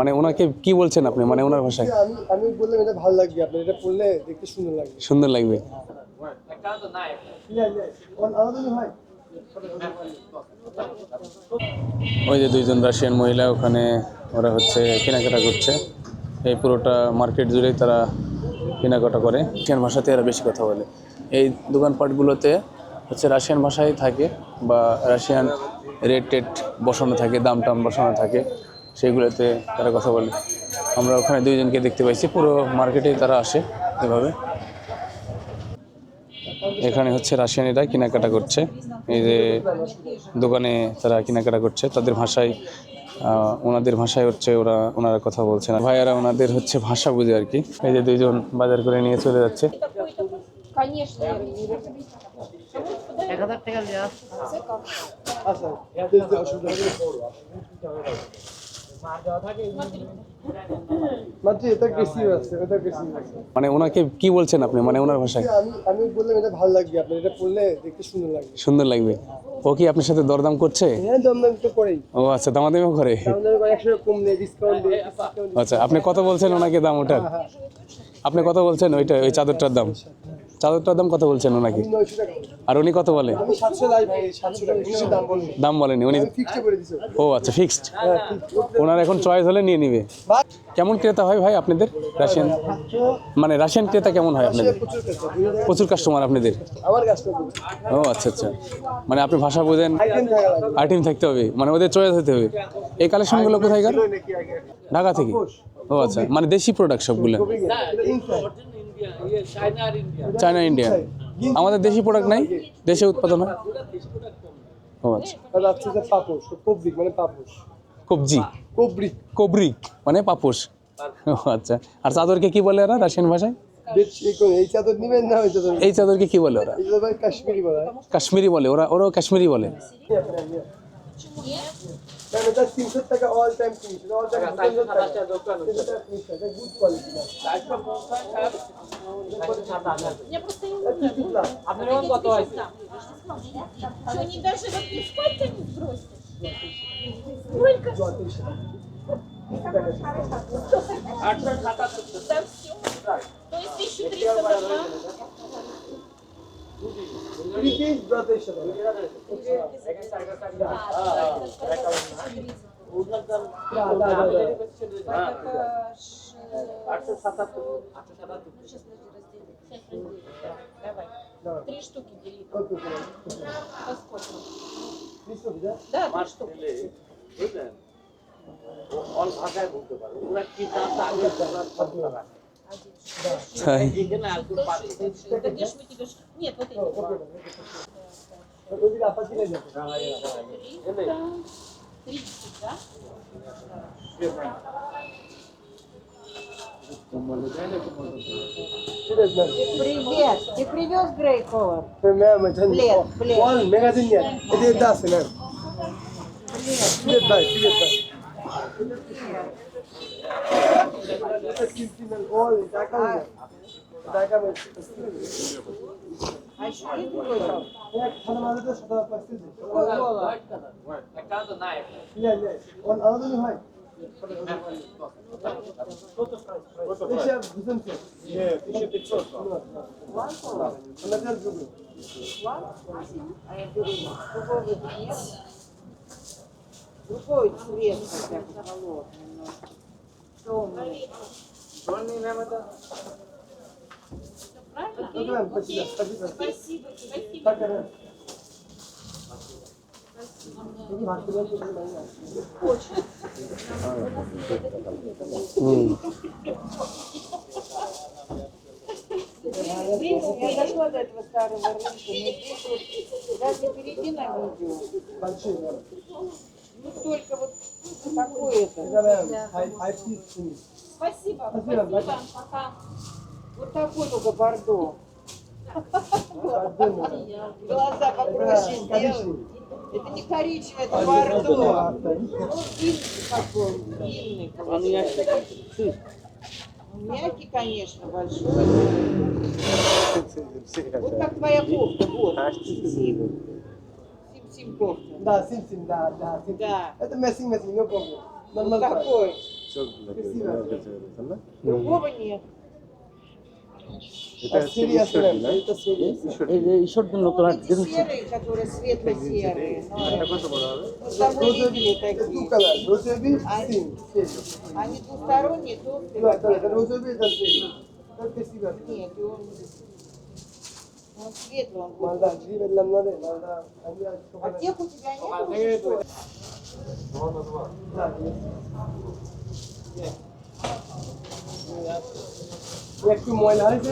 মানে ওনাকে কি বলছেন আপনি? মানে ওনার ভাষায়। আমি আমি বললাম এটা ভালো লাগবে আপনার এটা পড়লে দেখতে সুন্দর লাগবে। সুন্দর লাগবে। ওই যে দুইজন রাশিয়ান মহিলা ওখানে ওরা হচ্ছে কেনাকাটা করছে। এই পুরোটা মার্কেট জুড়েই তারা কেনাকাটা করে। রাশিয়ান ভাষাতে এরা বেশি কথা বলে। এই দোকানপাটগুলোতে হচ্ছে রাশিয়ান ভাষাই থাকে বা রাশিয়ান রেট টেট বসানো থাকে দাম টাম বসানো থাকে। সেইগুলোতে তারা কথা বলে। আমরা ওখানে দুইজনকে দেখতে পাইছি পুরো মার্কেটে তারা আসে এভাবে। এখানে হচ্ছে রাশিয়ানিরা কেনাকাটা করছে। এই যে দোকানে তারা কেনাকাটা করছে তাদের ভাষায় ওনাদের ভাষায় হচ্ছে ওরা ওনারা কথা বলছে না। ভাইয়ারা ওনাদের হচ্ছে ভাষা বুঝে আর কি। এই যে দুইজন বাজার করে নিয়ে চলে যাচ্ছে। টাকা। মানে ওনাকে কি বলছেন আপনি? মানে ওনার ভাষায়? আমি আমি বললাম এটা ভালো লাগবে আপনার এটা পড়লে দেখতে সুন্দর লাগবে। সুন্দর লাগবে। ও কি আপনার সাথে দরদাম করছে? হ্যাঁ তো করেই। ও আচ্ছা দামাদামিও করে। কম নেই ডিসকাউন্ট দিয়ে ডিসকাউন্ট আচ্ছা আপনি কত বলছেন ওনাকে দাম ওটার? আপনি কত বলছেন ওইটা ওই চাদরটার দাম? চাদরটার দাম কত বলছেন ওনাকে? আর উনি কত বলে? দাম বলেনি উনি ও আচ্ছা ফিক্সড হ্যাঁ ওনার এখন চয়েস হলে নিয়ে নিবে। কেমন ক্রেতা হয় ভাই আপনাদের? রাশিয়ান মানে রাশিয়ান ক্রেতা কেমন হয় আপনাদের? প্রচুর কাস্টমার আপনাদের? ও আচ্ছা আচ্ছা। মানে আপনি ভাষা বোঝেন। আইটেম থাকতে হবে। মানে ওদের চয়েস হতে হবে। এই কালেকশনগুলো কোথায় ঢাকা থেকে? ও আচ্ছা। মানে দেশি প্রোডাক্ট সবগুলো? চায়না ইন্ডিয়া আমাদের দেশি প্রোডাক্ট নাই দেশে উৎপাদন হয়। ও আচ্ছা। আর যে পাপোশ কবরিক মানে পাপোশ। কবজি। কবরিক কবরিক মানে পাপোশ। ও আচ্ছা। আর চাদরকে কি বলে ওরা রাশিয়ান ভাষায়? এই চাদর নিবেন না ওই চাদর? এই চাদরকে কি বলে ওরা? ভাই কাশ্মীরি বলা। কাশ্মীরি বলে ওরা ওরাও কাশ্মীরি বলে। Then the t-shirt like all time t-shirt. All time t-shirt. The good quality. Nie, po prostu ja A wygląd gotowy. Что они даже вот не в пальцы не сбросят. Сколько? Да все. То есть 1300 пошла. Three piece brother সাথে Давай. Три штуки дели. কত করে По сколько? তিনশো বিঘা Да, три штуки. বুঝলেন ও অল ভাষায় বলতে পারে ওরা কি জানতে আগে Да. Нет, вот эти. 30, да? Привет! Ты привез Грей Колор? Мэм, это не Блин, блин. Он, магазин нет. Это и даст, мэм. Привет. Привет, дай, привет, дай. Другой цвет хотя бы холодный, Спасибо, спасибо. Спасибо, спасибо. Так, Арен. Я дошла до этого старого рынка, мне вот даже перейди на видео. Ну только вот Поздравляем. Спасибо. Спасибо. Пока. Вот такой только бордо. Глаза попроще сделают. Это не коричневый, это бордо. Ну, дымный такой, дымный. Он мягкий. Конечно, большой. Вот как твоя кофта, вот. Сим-сим кофта. Да, сим-сим, да, да. Да. Это мессинг, мессинг, no помню. Вот такой. Ну, Другого нет. Это а серия Шердин. Это серия Шердин. Шердин лукарат. Ну, серые, которые светло-серые. Розовые такие. Розовые а они, они двусторонние, толстые. Да, да, розовые это серые. Только серые. Нет, он... Он светлый, он А тех у тебя нет? একটু ময়লা হয়েছে